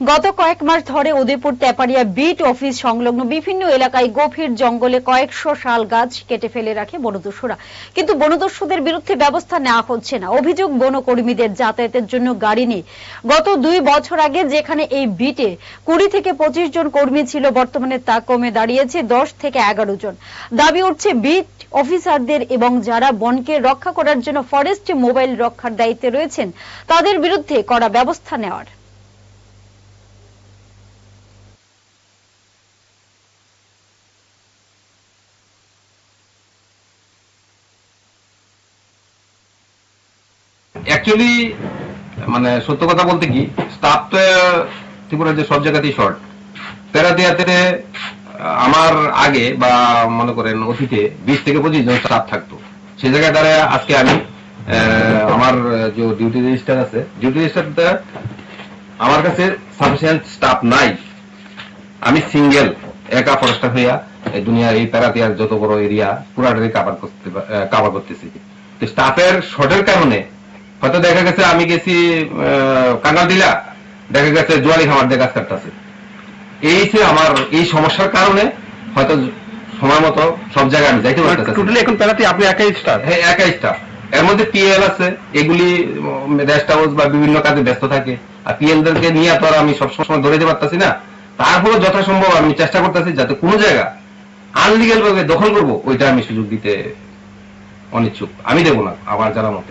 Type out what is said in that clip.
গত কয়েক মাস ধরে উদয়পুর তেপাড়িয়া বিট অফিস সংলগ্ন বিভিন্ন এলাকায় গভীর জঙ্গলে কয়েকশো শাল গাছ কেটে ফেলে রাখে বনদস্যুরা। কিন্তু বনদস্যুদের বিরুদ্ধে ব্যবস্থা নেওয়া হচ্ছে না। অভিযোগ, বনকর্মীদের যাতায়াতের জন্য গাড়ি নেই। গত দুই বছর আগে যেখানে এই বিটে কুড়ি থেকে পঁচিশ জন কর্মী ছিল, বর্তমানে তা কমে দাঁড়িয়েছে দশ থেকে এগারো জন। দাবি উঠছে বিট অফিসারদের এবং যারা বনকে রক্ষা করার জন্য ফরেস্ট মোবাইল রক্ষার দায়িত্বে রয়েছেন, তাদের বিরুদ্ধে কড়া ব্যবস্থা নেওয়ার। অ্যাকচুয়ালি মানে সত্য কথা বলতে কি স্টাফ তো ত্রিপুরা যে সব জায়গাতেই শর্ট প্যারাদিয়াতে আমার আগে বা মনে করেন অতীতে বিশ থেকে পঁচিশ জন স্টাফ থাকতো। সেই জায়গায় দ্বারা আজকে আমি আমার যে ডিউটি রেজিস্টার আছে ডিউটি রেজিস্টারটা আমার কাছে সাফিসিয়েন্ট স্টাফ নাই। আমি সিঙ্গেল একা ফরেস্টার হইয়া এই দুনিয়ার এই প্যারাতিয়ার যত বড় এরিয়া পুরাটাই কাভার করতে কাভার করতেছি। তো স্টাফের শর্টের কারণে হয়তো দেখা গেছে আমি গেছি কাঙ্গাল দিলা দেখা গেছে জোয়ালি খামার দিয়ে গাছ কাটতেছে। এই যে আমার এই সমস্যার কারণে হয়তো সময় মতো সব জায়গায় আমি যাইতে পারতেছি টোটালি এখন প্যারাতে আপনি একাই স্টার হ্যাঁ একাই স্টাফ এর মধ্যে পিএল আছে এগুলি রেস্ট হাউস বা বিভিন্ন কাজে ব্যস্ত থাকে। আর পিএল দেরকে নিয়ে তো আর আমি সবসময় ধরে যেতে পারতেছি না। তারপরে যথাসম্ভব আমি চেষ্টা করতেছি যাতে কোনো জায়গা আনলিগাল ভাবে দখল করব ওইটা আমি সুযোগ দিতে অনিচ্ছুক। আমি দেবো না আমার জানা মতে।